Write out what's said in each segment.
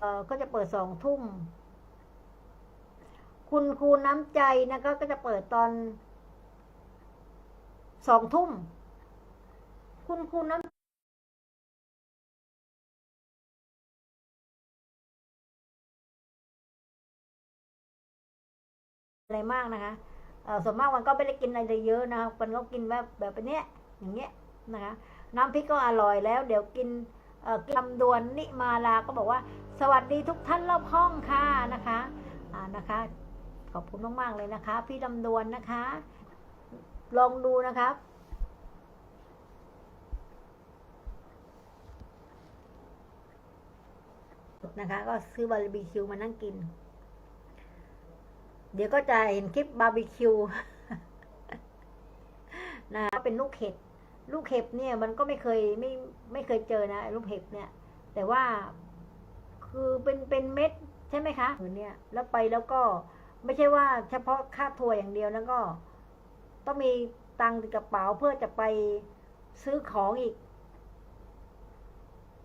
เออก็จะเปิดสองทุ่ม คุณครูน้ำใจนะคะก็จะเปิดตอนสองทุ่ม คุณครูน้ำอะไรมากนะคะอ่อส่วนมากมันก็ไม่ได้กินอะไรเยอะนะคะมันก็กินแบบแบบเนี้ยอย่างเงี้ยนะคะ น้ำพริกก็อร่อยแล้ว เดี๋ยวกิน ลำดวนนิมาลาก็บอกว่า สวัสดีทุกท่านรอบห้องค่ะนะคะนะคะ ขอบคุณมาก ๆ เลยนะคะ พี่ลำดวนนะคะ ลองดูนะครับนะคะ ก็ซื้อบาร์บีคิวมานั่งกิน เดี๋ยวก็จะเห็นคลิปบาร์บีคิวนะก็เป็นลูกเห็บ ลูกเห็บเนี่ยมันก็ไม่เคยไม่ไม่เคยเจอนะลูกเห็บเนี่ย แต่ว่าคือเป็นเป็นเม็ดใช่ไหมคะเหมือนเนี่ยแล้วไปแล้วก็ไม่ใช่ว่าเฉพาะค่าทัวร์อย่างเดียวแล้วก็ ต้องมีตังค์ในกระเป๋าเพื่อจะไปซื้อของอีก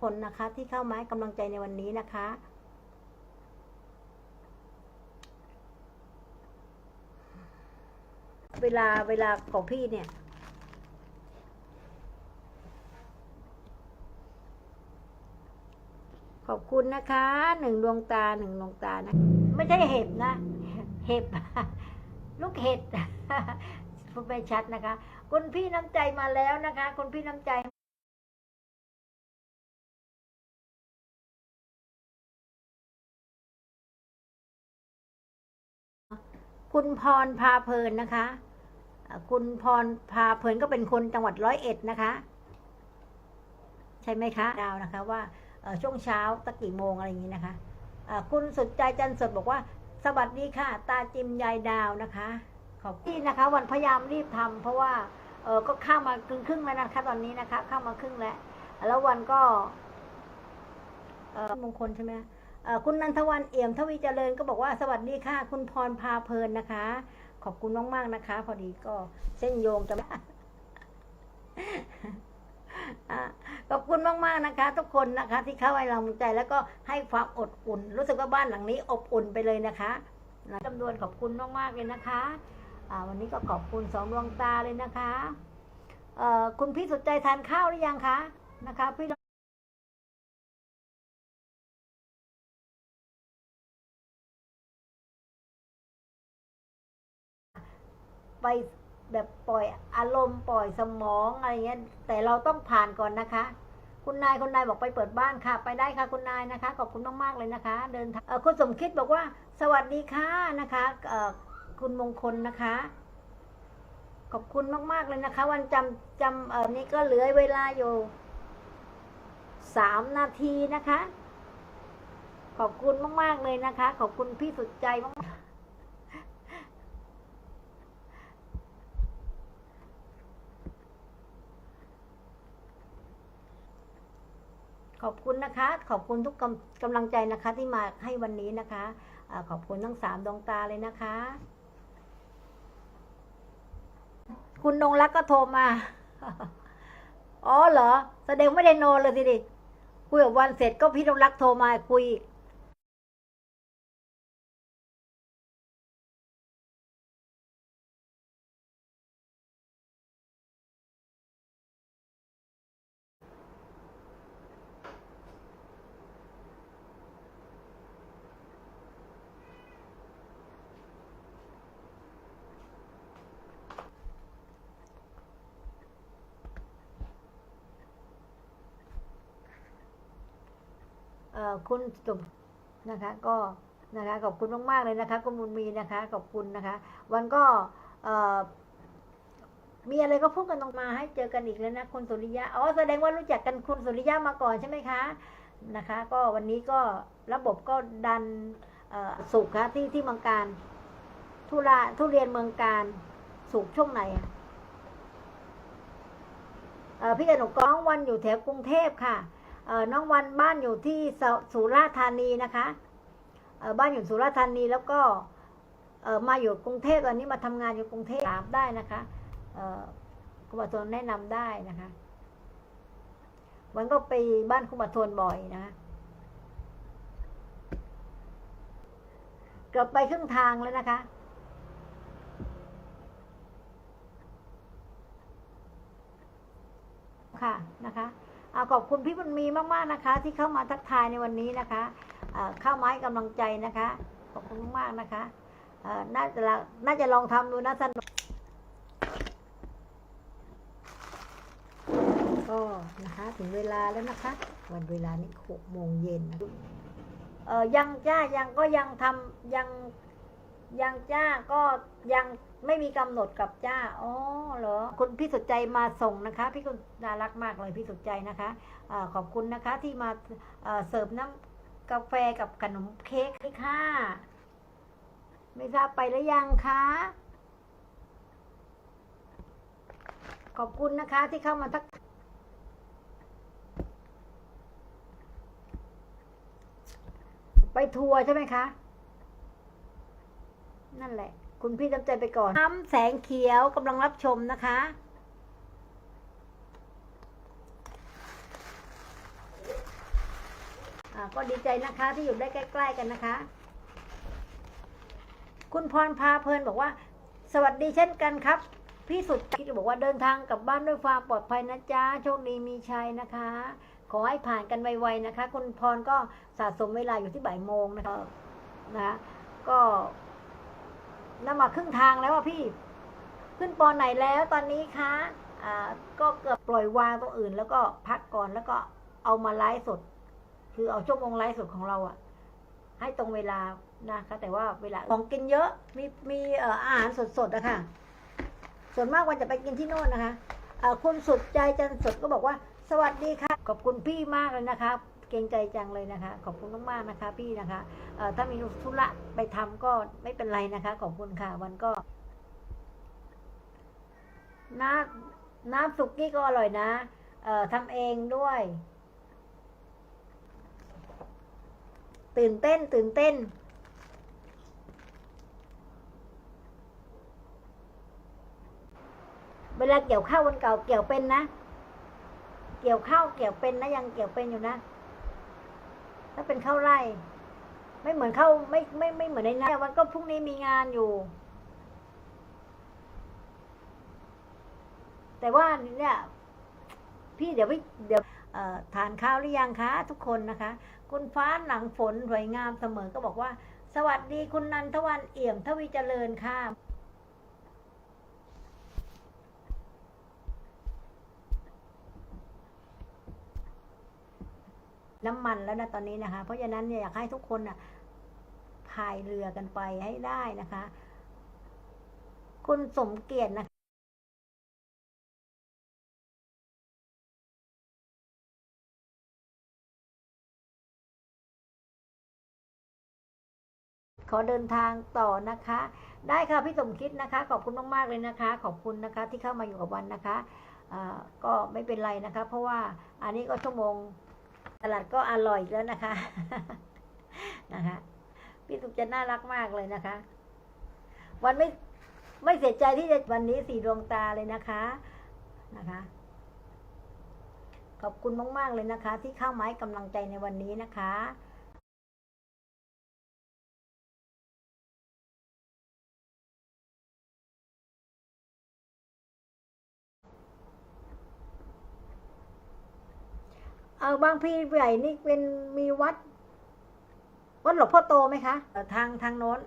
คนนะคะ ที่เข้ามาให้กำลังใจในวันนี้นะคะ เวลาเวลาของพี่เนี่ย ขอบคุณนะคะหนึ่งดวงตาหนึ่งดวงตานะ ไม่ใช่เห็บนะ เห็บ ลูกเห็ดพูดไม่ชัดนะคะ คุณพี่น้ำใจมาแล้วนะคะ คุณพี่น้ำใจคุณพรพาเพลินนะคะ คุณพรพาเพลินก็เป็นคนจังหวัดร้อยเอ็ดนะคะ ใช่ไหมคะดาวนะคะว่า ช่วงเช้าตะกี่โมงอะไรอย่างนี้นะคะคุณสุดใจจันทร์สดบอกว่า สวัสดีค่ะ ตาจิมยายดาวนะคะ ขอบคุณนะคะ วันพยายามรีบทำเพราะว่าเออก็เข้ามาครึ่งครึ่งแล้วนะคะ ตอนนี้นะคะเข้ามาครึ่งแล้ว แล้ววันก็เออมงคลใช่ไหมคุณนันทวันเอี่ยมทวีเจริญก็บอกว่าสวัสดีค่ะ คุณพรพาเพลินนะคะ ขอบคุณมากๆนะคะ พอดีก็เส้นโยงจะอะ ขอบคุณมากๆนะคะ ทุกคนนะคะ ที่เข้าให้เรากำลังใจ แล้วก็ให้ความอดอุ่น รู้สึกว่าบ้านหลังนี้อบอุ่นไปเลยนะคะจำนวนขอบคุณมากๆเลยนะคะวันนี้ก็ขอบคุณสองดวงตาเลยนะคะเออคุณพี่สุดใจทานข้าวหรือยังคะนะคะพี่ไปแบบปล่อยอารมณ์ปล่อยสมองอะไรเงี้ยแต่เราต้องผ่านก่อนนะคะ คุณนายคุณนายบอกไปเปิดบ้านค่ะ ไปได้ค่ะคุณนายนะคะ ขอบคุณมากๆเลยนะคะ เดินทางคุณสมคิดบอกว่า สวัสดีค่ะนะคะคุณมงคลนะคะ ขอบคุณมากๆเลยนะคะ วันจำจำเอ่อนี้ก็เหลือเวลาอยู่สามนาทีนะคะ ขอบคุณมากๆเลยนะคะ ขอบคุณพี่สุดใจมากๆ ขอบคุณนะคะ ขอบคุณทุกกำกำลังใจนะคะที่มาให้วันนี้นะคะอขอบคุณทั้งสามดวงตาเลยนะคะ คุณนงรักก็โทรมา อ๋อเหรอ แสดงไม่ได้นอนเลยสิดิคุยกับวันเสร็จก็พี่นงรักโทรมาคุย คุณสมนะคะก็นะคะขอบคุณมากๆเลยนะคะ คุณบุญมีนะคะขอบคุณนะคะ วันก็มีอะไรก็พูดกันตรงมาให้เจอกันอีกแล้วนะคุณสุริยะอ๋อแสดงว่ารู้จักกันคุณสุริยะมาก่อนใช่ไหมคะนะคะ ก็วันนี้ก็ระบบก็ดันสุกค่ะที่ที่เมืองการทุระทุเรียนเมืองการสุกช่วงไหนพี่กนกน้องวันอยู่แถวกรุงเทพค่ะ น้องวันบ้านอยู่ที่สุราษฎร์ธานีนะคะบ้านอยู่สุราษฎร์ธานีแล้วก็มาอยู่กรุงเทพตอนนี้มาทำงานอยู่กรุงเทพถามได้นะคะคุณบัตนแนะนำได้นะคะ วันก็ไปบ้านคุณบัตนบ่อยนะคะเกือบไปครึ่งทางแล้วนะคะค่ะนะคะ ขอบคุณพี่บุญมีมากๆนะคะ ที่เข้ามาทักทายในวันนี้นะคะเข้ามาให้กำลังใจนะคะขอบคุณมากๆนะคะน่าจะละน่าจะลองทำดูนะสนุกก็นะคะถึงเวลาแล้วนะคะ วันเวลานี้หกโมงเย็นนะเออยังจ้ายังก็ยังทำยังยังจ้าก็ยัง ไม่มีกำหนดกับจ้า อ๋อ เหรอ คุณพี่สุดใจมาส่งนะคะ พี่คุณน่ารักมากเลยพี่สุดใจนะคะอาขอบคุณนะคะที่มาเสิร์ฟน้ำกาแฟกับขนมเค้กให้ค่ะ ไม่ทราบไปแล้วยังคะ ขอบคุณนะคะที่เข้ามาทักไปทัวร์ใช่ไหมคะ นั่นแหละ คุณพี่จำใจไปก่อนน้ำแสงเขียวกำลังรับชมนะคะ ก็ดีใจนะคะที่อยู่ได้ใกล้ ๆ กันนะคะ คุณพรพาเพลินบอกว่า สวัสดีเช่นกันครับ พี่สุดคิดบอกว่าเดินทางกลับบ้านด้วยความปลอดภัยนะจ๊ะโชคดีมีชัยนะคะขอให้ผ่านกันไวๆนะคะ คุณพรก็สะสมเวลาอยู่ที่บ่ายโมงนะคะนะก็ นำมาครึ่งทางแล้วอะพี่ ขึ้นปอไหนแล้วตอนนี้คะอ่าก็เกือบปล่อยวางตรงอื่น แล้วก็พักก่อนแล้วก็เอามาไลฟ์สด คือเอาชั่วโมงไลฟ์สดของเราอะให้ตรงเวลานะคะ แต่ว่าเวลาของกินเยอะ มีมีเอ่ออาหารสดๆอะค่ะส่วนมากวันจะไปกินที่โน่นนะคะอ่อคุณสุดใจจันสดก็บอกว่า สวัสดีค่ะขอบคุณพี่มากเลยนะคะ เกรงใจจังเลยนะคะ ขอบคุณมากๆนะคะ พี่นะคะถ้ามีธุระไปทำก็ไม่เป็นไรนะคะ ขอบคุณค่ะ วันก็น้ำน้ำสุกี้ก็อร่อยนะเออทำเองด้วย ตื่นเต้น ตื่นเต้นเวลาเกี่ยวข้าววันเก่าเกี่ยวเป็นนะ เกี่ยวข้าวเกี่ยวเป็นนะยังเกี่ยวเป็นอยู่นะ ถ้าเป็นข้าวไร่ ไม่เหมือนข้าวไม่ไม่ไม่เหมือนในนาวันก็พรุ่งนี้มีงานอยู่ แต่ว่าเนี่ยพี่เดี๋ยวพี่เดี๋ยวทานข้าวหรือยังคะ ทุกคนนะคะ คุณฟ้าหลังฝนสวยงามเสมอก็บอกว่า สวัสดีคุณนันทวันเอี่ยมทวีเจริญค่ะ น้ำมันแล้วนะตอนนี้นะคะ เพราะฉะนั้นเนี่ยอยากให้ทุกคนน่ะพายเรือกันไปให้ได้นะคะ คุณสมเกียรตินะคะขอเดินทางต่อนะคะ ได้ค่ะพี่สมคิดนะคะ ขอบคุณมากๆเลยนะคะ ขอบคุณนะคะที่เข้ามาอยู่กับวันนะคะก็ไม่เป็นไรนะคะ เพราะว่าอันนี้ก็ชั่วโมง ตลาดก็อร่อยแล้วนะคะ นะคะ พี่สุขจะน่ารักมากเลยนะคะ วันไม่ไม่เสียใจที่จะวันนี้สีดวงตาเลยนะคะนะคะ ขอบคุณมาก ๆ เลยนะคะ ที่เข้ามาให้กำลังใจในวันนี้นะคะ เออบางพลีใหญ่นี่เป็นมีวัด วัดหลวงพ่อโตไหมคะเอ่อทางทางโน้น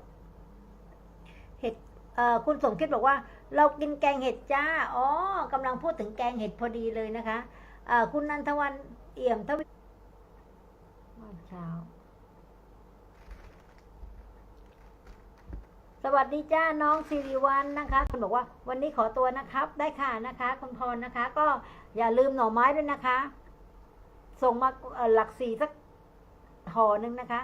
เห็ดเอ่อคุณสมคิดบอกว่า เรากินแกงเห็ดจ้า อ๋อกำลังพูดถึงแกงเห็ดพอดีเลยนะคะเอ่อคุณนันทวันเอี่ยมทวิเช้า สวัสดีจ้าน้องสิริวัลนะคะคุณบอกว่าวันนี้ขอตัวนะครับ ได้ค่ะนะคะ คุณพรนะคะ ก็อย่าลืมหน่อไม้ด้วยนะคะ ส่งมาหลักสี่สักห่อหนึ่งนะคะ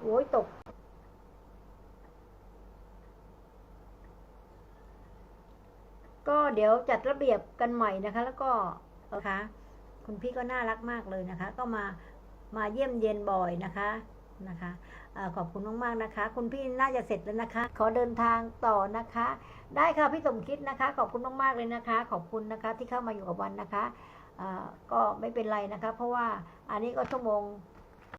โอ้ยตก ก็เดี๋ยวจัดระเบียบกันใหม่นะคะ แล้วก็ นะคะ คุณพี่ก็น่ารักมากเลยนะคะ ก็มามาเยี่ยมเย็นบ่อยนะคะนะคะขอบคุณมากๆนะคะ คุณพี่น่าจะเสร็จแล้วนะคะ ขอเดินทางต่อนะคะ ได้ค่ะพี่สมคิดนะคะ ขอบคุณมากๆเลยนะคะ ขอบคุณนะคะที่เข้ามาอยู่กับวันนะคะก็ไม่เป็นไรนะคะ เพราะว่าอันนี้ก็ชั่วโมง